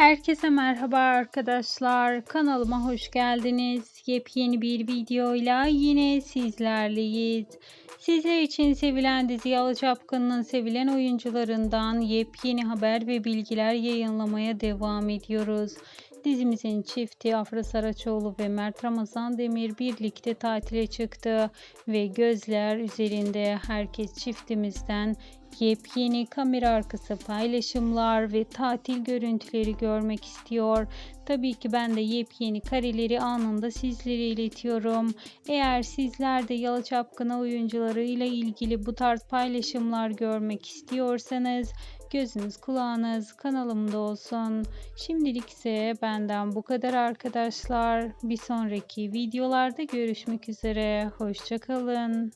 Herkese merhaba arkadaşlar. Kanalıma hoş geldiniz. Yepyeni bir videoyla yine sizlerleyiz. Sizler için sevilen dizi Yalı Çapkın'ın sevilen oyuncularından yepyeni haber ve bilgiler yayınlamaya devam ediyoruz. Dizimizin çifti Afra Saraçoğlu ve Mert Ramazan Demir birlikte tatile çıktı ve gözler üzerinde herkes çiftimizden yepyeni kamera arkası paylaşımlar ve tatil görüntüleri görmek istiyor. Tabii ki ben de yepyeni kareleri anında sizlere iletiyorum. Eğer sizler de Yalı Çapkını oyuncularıyla ilgili bu tarz paylaşımlar görmek istiyorsanız gözünüz kulağınız kanalımda olsun. Şimdilik ise benden bu kadar arkadaşlar. Bir sonraki videolarda görüşmek üzere. Hoşçakalın.